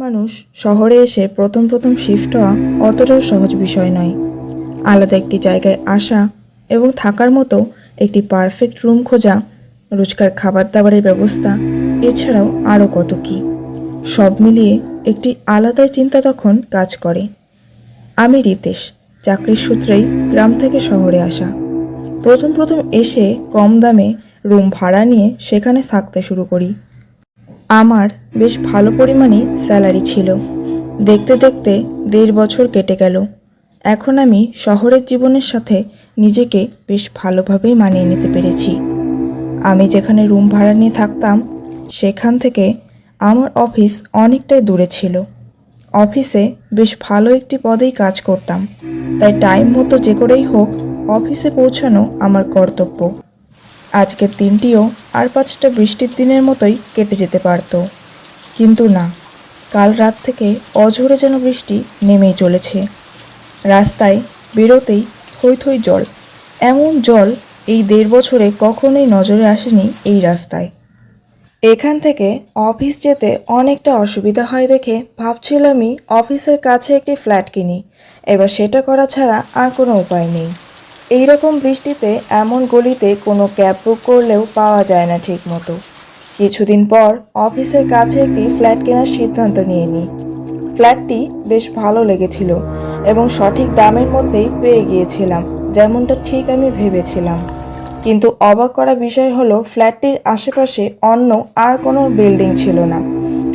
মানুষ শহরে এসে প্রথম প্রথম শিফট হওয়া অতটাও সহজ বিষয় নয়। আলাদা একটি জায়গায় আসা এবং থাকার মতো একটি পারফেক্ট রুম খোঁজা, রোজকার খাবার দাবারের ব্যবস্থা, এছাড়াও আরও কত কী? সব মিলিয়ে একটি আলাদাই চিন্তা তখন কাজ করে। আমি রিতেশ, চাকরির সূত্রেই গ্রাম থেকে শহরে আসা। প্রথম প্রথম এসে কম দামে রুম ভাড়া নিয়ে সেখানে থাকতে শুরু করি। আমার বেশ ভালো পরিমাণে স্যালারি ছিল। দেখতে দেখতে দেড় বছর কেটে গেল। এখন আমি শহরের জীবনের সাথে নিজেকে বেশ ভালোভাবেই মানিয়ে নিতে পেরেছি। আমি যেখানে রুম ভাড়া নিয়ে থাকতাম, সেখান থেকে আমার অফিস অনেকটাই দূরে ছিল। অফিসে বেশ ভালো একটি পদেই কাজ করতাম। তাই টাইম মতো যে করেই হোক, অফিসে পৌঁছানো আমার কর্তব্য। আজকের দিনটিও আর পাঁচটা বৃষ্টির দিনের মতোই কেটে যেতে পারত। কিন্তু না, কাল রাত থেকে অঝোরে যেন বৃষ্টি নেমেই চলেছে। রাস্তায় বেরোতেই থই থই জল। এমন জল এই দেড় বছরে কখনোই নজরে আসেনি এই রাস্তায়। এখান থেকে অফিস যেতে অনেকটা অসুবিধা হয় দেখে ভাবছিলামই অফিসের কাছে একটি ফ্ল্যাট কিনি। এবার সেটা করা ছাড়া আর কোনো উপায় নেই। এই রকম বৃষ্টিতে এমন গলিতে কোনো ক্যাব বুক করলেও পাওয়া যায় না ঠিক মতো কিছুদিন পর অফিসের কাছে একটি ফ্ল্যাট কেনার সিদ্ধান্ত নিয়ে নিই। ফ্ল্যাটটি বেশ ভালো লেগেছিল এবং সঠিক দামের মধ্যেই পেয়ে গিয়েছিলাম, যেমনটা ঠিক আমি ভেবেছিলাম। কিন্তু অবাক করা বিষয় হলো, ফ্ল্যাটটির আশেপাশে অন্য আর কোনো বিল্ডিং ছিল না,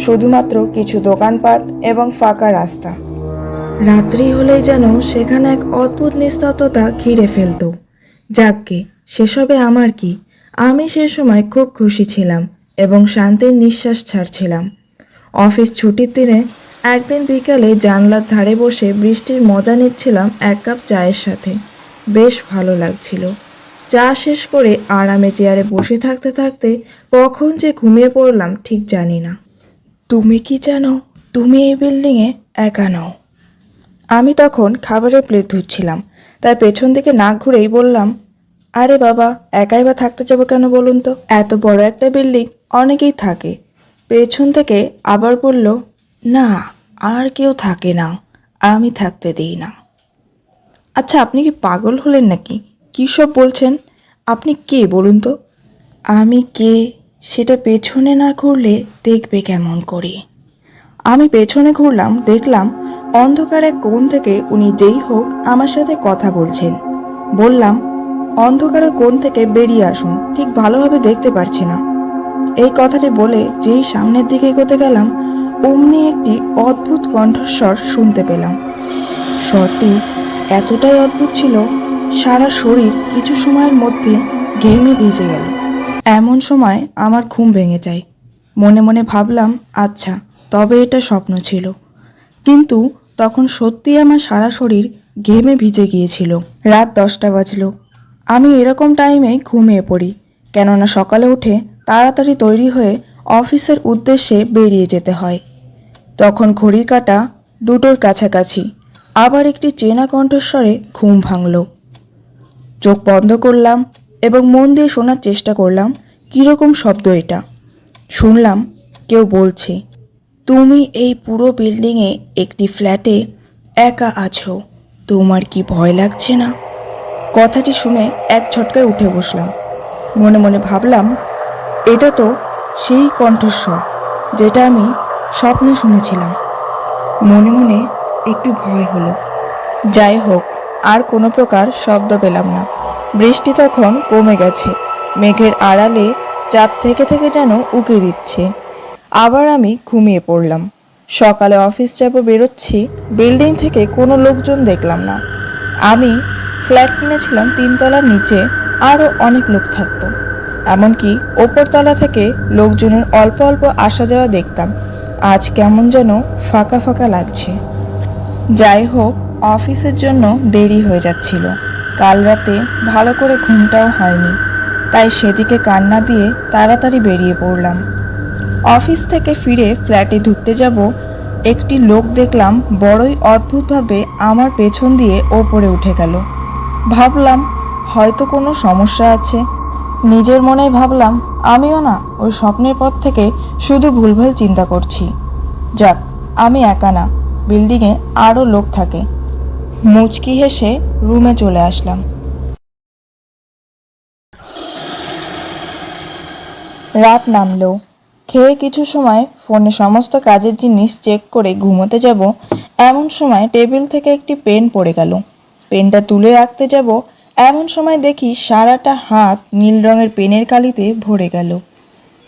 শুধুমাত্র কিছু দোকানপাট এবং ফাঁকা রাস্তা। রাত্রি হলেই যেন সেখানে এক অদ্ভুত নিস্তব্ধতা ঘিরে ফেলত। যাককে সেসবে আমার কি? আমি সে সময় খুব খুশি ছিলাম এবং শান্তির নিঃশ্বাস ছাড়ছিলাম। অফিস ছুটির দিনে একদিন বিকালে জানলার ধারে বসে বৃষ্টির মজা নিচ্ছিলাম এক কাপ চায়ের সাথে। বেশ ভালো লাগছিল। চা শেষ করে আরামে চেয়ারে বসে থাকতে থাকতে কখন যে ঘুমিয়ে পড়লাম ঠিক জানি না। তুমি কি জানো, তুমি এই বিল্ডিংয়ে একা নাও। আমি তখন খাবারের প্লেট ধুচ্ছিলাম। তাই পেছন দিকে নাক ঘুরেই বললাম, আরে বাবা, একাই বা থাকতে যাব কেন বলুন তো? এত বড় একটা বিল্ডিং, অনেকেই থাকে। পেছন থেকে আবার বলল, না, আর কেউ থাকে না, আমি থাকতে দিই না। আচ্ছা আপনি কি পাগল হলেন নাকি? কী সব বলছেন? আপনি কে বলুন তো? আমি কে? সেটা পেছনে না ঘুরলে দেখবে কেমন করে? আমি পেছনে ঘুরলাম, দেখলাম অন্ধকারে কোণ থেকে উনি যেই হোক আমার সাথে কথা বলছেন। বললাম, অন্ধকারে কোণ থেকে বেরিয়ে আসুন, ঠিক ভালোভাবে দেখতে পারছি না। এই কথাটি বলে যেই সামনের দিকে এগোতে গেলাম, অমনি একটি অদ্ভুত কণ্ঠস্বর শুনতে পেলাম। স্বরটি এতটাই অদ্ভুত ছিল, সারা শরীর কিছু সময়ের মধ্যে ঘেমে ভিজে গেল। এমন সময় আমার ঘুম ভেঙে যায়। মনে মনে ভাবলাম আচ্ছা তবে এটা স্বপ্ন ছিল। কিন্তু তখন সত্যি আমার সারা শরীর ঘেমে ভিজে গিয়েছিল। রাত দশটা বাজলো। আমি এরকম টাইমে ঘুমিয়ে পড়ি, কেননা সকালে উঠে তাড়াতাড়ি তৈরি হয়ে অফিসের উদ্দেশ্যে বেরিয়ে যেতে হয়। তখন ঘড়ির কাটা দুটোর কাছাকাছি, আবার একটি চেনা কণ্ঠস্বরে ঘুম ভাঙল। চোখ বন্ধ করলাম এবং মন দিয়ে শোনার চেষ্টা করলাম, কীরকম শব্দ এটা? শুনলাম কেউ বলছে তুমি এই পুরো বিল্ডিংয়ে একটি ফ্ল্যাটে একা আছো। তোমার কি ভয় লাগছে না? কথাটি শুনে এক ঝটকায় উঠে বসলাম। মনে মনে ভাবলাম, এটা তো সেই কণ্ঠস্বর যেটা আমি স্বপ্নে শুনেছিলাম। মনে মনে একটু ভয় হলো। যাই হোক, আর কোনো প্রকার শব্দ পেলাম না। বৃষ্টি তখন কমে গেছে। মেঘের আড়ালে চাঁদ থেকে থেকে যেন উকি দিচ্ছে। আবার আমি ঘুমিয়ে পড়লাম। সকালে অফিস যাব বেরোচ্ছি, বিল্ডিং থেকে কোনো লোকজন দেখলাম না। আমি ফ্ল্যাট কিনেছিলাম তিনতলার নিচে, আরও অনেক লোক থাকত। এমনকি ওপরতলা থেকে লোকজনের অল্প অল্প আসা যাওয়া দেখতাম। আজ কেমন যেন ফাঁকা ফাঁকা লাগছে। যাই হোক, অফিসের জন্য দেরি হয়ে যাচ্ছিল। কাল রাতে ভালো করে ঘুমটাও হয়নি। তাই সেদিকে কান্না দিয়ে তাড়াতাড়ি বেরিয়ে পড়লাম। অফিস থেকে ফিরে ফ্ল্যাটে ঢুকতে যাব, একটি লোক দেখলাম বড়ই অদ্ভুতভাবে আমার পেছন দিয়ে ওপরে উঠে গেল। ভাবলাম, হয়তো কোনো সমস্যা আছে। নিজের মনে ভাবলাম, আমিও না, ওই স্বপ্নের পর থেকে শুধু ভুলভাল চিন্তা করছি। যাক, আমি একা না, বিল্ডিংয়ে আরও লোক থাকে। মুচকি হেসে রুমে চলে আসলাম। রাত নামলো। খেয়ে কিছু সময় ফোনে সমস্ত কাজের জিনিস চেক করে ঘুমোতে যাব, এমন সময় টেবিল থেকে একটি পেন পড়ে গেল। পেনটা তুলে রাখতে যাব, এমন সময় দেখি সারাটা হাত নীল রঙের পেনের কালিতে ভরে গেল।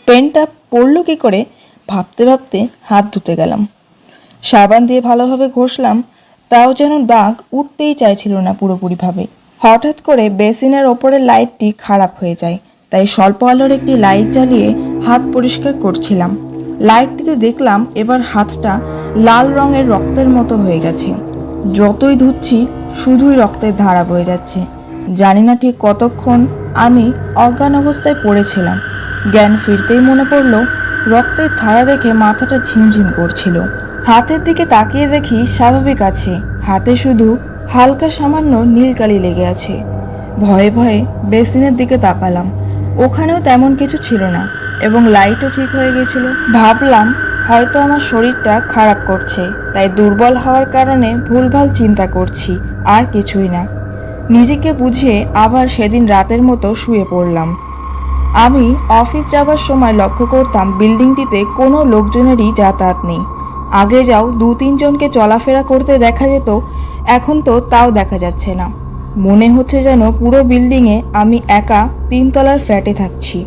পেনটা পড়ল কি করে ভাবতে ভাবতে হাত ধুতে গেলাম। সাবান দিয়ে ভালোভাবে ঘষলাম, তাও যেন দাগ উঠতেই চাইছিল না পুরোপুরিভাবে। হঠাৎ করে বেসিনের ওপরের লাইটটি খারাপ হয়ে যায় তাই স্বল্প আলোর একটি লাইট জ্বালিয়ে হাত পরিষ্কার করছিলাম। লাইটটিতে দেখলাম এবার হাতটা লাল রঙের রক্তের মতো হয়ে গেছে। যতই ধুচ্ছি, শুধুই রক্তের ধারা বয়ে যাচ্ছে। জানি না ঠিক কতক্ষণ আমি অজ্ঞান অবস্থায় পড়েছিলাম। জ্ঞান ফিরতেই মনে পড়ল, রক্তের ধারা দেখে মাথাটা ঝিমঝিম করছিল। হাতের দিকে তাকিয়ে দেখি স্বাভাবিক আছে, হাতে শুধু হালকা সামান্য নীলকালি লেগে আছে। ভয়ে ভয়ে বেসিনের দিকে তাকালাম। ওখানেও তেমন কিছু ছিল না, এবং লাইটও ঠিক হয়ে গেছিল। ভাবলাম, হয়তো আমার শরীরটা খারাপ করছে, তাই দুর্বল হওয়ার কারণে ভুলভাল চিন্তা করছি, আর কিছুই না। নিজেকে বুঝিয়ে আবার সেদিন রাতের মতো শুয়ে পড়লাম। আমি অফিস যাবার সময় লক্ষ্য করতাম বিল্ডিংটিতে কোনো লোকজনেরই যাতায়াত নেই। আগে যাও দু তিনজনকে চলাফেরা করতে দেখা যেত, এখন তো তাও দেখা যাচ্ছে না। মনে হচ্ছে যেন পুরো বিল্ডিংয়ে আমি একা তিনতলার ফ্ল্যাটে থাকছি।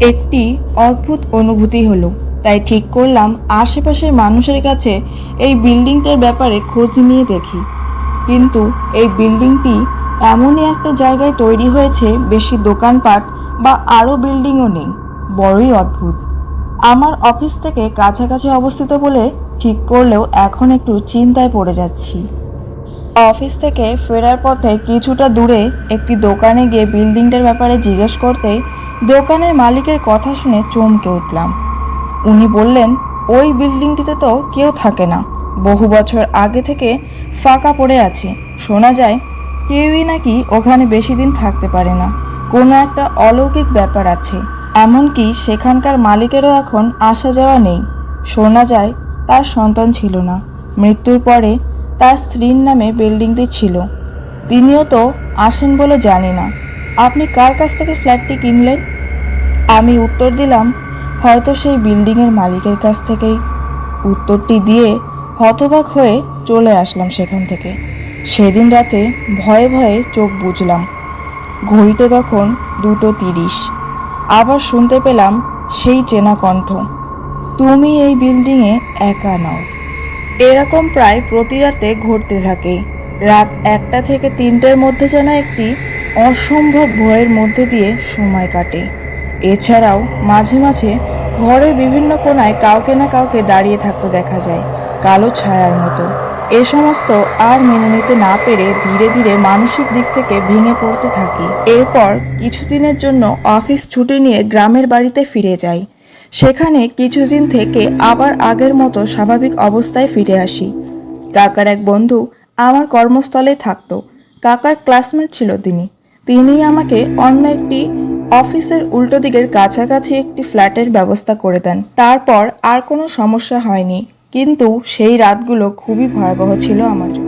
একটি অদ্ভুত অনুভূতি হলো, তাই ঠিক করলাম আশেপাশের মানুষের কাছে এই বিল্ডিংটার ব্যাপারে খোঁজ নিয়ে দেখি। কিন্তু এই বিল্ডিংটি এমনই একটা জায়গায় তৈরি হয়েছে, বেশি দোকানপাট বা আরও বিল্ডিংও নেই। বড়ই অদ্ভুত। আমার অফিস থেকে কাছাকাছি অবস্থিত বলে ঠিক করলেও এখন একটু চিন্তায় পড়ে যাচ্ছি। অফিস থেকে ফেরার পথে কিছুটা দূরে একটি দোকানে গিয়ে বিল্ডিংটার ব্যাপারে জিজ্ঞেস করতেই দোকানের মালিকের কথা শুনে চমকে উঠলাম। উনি বললেন, ওই বিল্ডিংটিতে তো কেউ থাকে না। বহু বছর আগে থেকে ফাঁকা পড়ে আছে। শোনা যায়, কেউই নাকি ওখানে বেশি দিন থাকতে পারে না। কোনো একটা অলৌকিক ব্যাপার আছে। এমনকি সেখানকার মালিকেরও এখন আসা যাওয়া নেই। শোনা যায়, তার সন্তান ছিল না। মৃত্যুর পরে তার স্ত্রীর নামে বিল্ডিংটি ছিল। তিনিও তো আসেন বলে জানি না। আপনি কার কাছ থেকে ফ্ল্যাটটি কিনলেন? আমি উত্তর দিলাম, হয়তো সেই বিল্ডিংয়ের মালিকের কাছ থেকেই। উত্তরটি দিয়ে হতবাক হয়ে চলে আসলাম সেখান থেকে। সেদিন রাতে ভয়ে ভয়ে চোখ বুঝলাম ঘড়িতে তখন দুটো তিরিশ। আবার শুনতে পেলাম সেই চেনা কণ্ঠ, তুমি এই বিল্ডিংয়ে একা নাও। এরকম প্রায় প্রতি রাতে ঘটতে থাকে। রাত একটা থেকে তিনটের মধ্যে যেন একটি অসম্ভব ভয়ের মধ্যে দিয়ে সময় কাটে। এছাড়াও মাঝে মাঝে ঘরের বিভিন্ন কোণায় কাউকে না কাউকে দাঁড়িয়ে থাকতে দেখা যায়, কালো ছায়ার মতো। এ সমস্ত আর মেনে নিতে না পেরে ধীরে ধীরে মানসিক দিক থেকে ভেঙে পড়তে থাকি। এরপর কিছুদিনের জন্য অফিস ছুটি নিয়ে গ্রামের বাড়িতে ফিরে যাই। সেখানে কিছুদিন থেকে আবার আগের মতো স্বাভাবিক অবস্থায় ফিরে আসি। কাকার এক বন্ধু আমার কর্মস্থলে থাকতো। কাকার ক্লাসমেট ছিল তিনি। তিনি আমাকে অন্য একটি অফিসের উল্টো দিকের কাছাকাছি একটি ফ্ল্যাটের ব্যবস্থা করে দেন। তারপর আর কোনো সমস্যা হয়নি। কিন্তু সেই রাতগুলো খুবই ভয়াবহ ছিল আমার জন্য।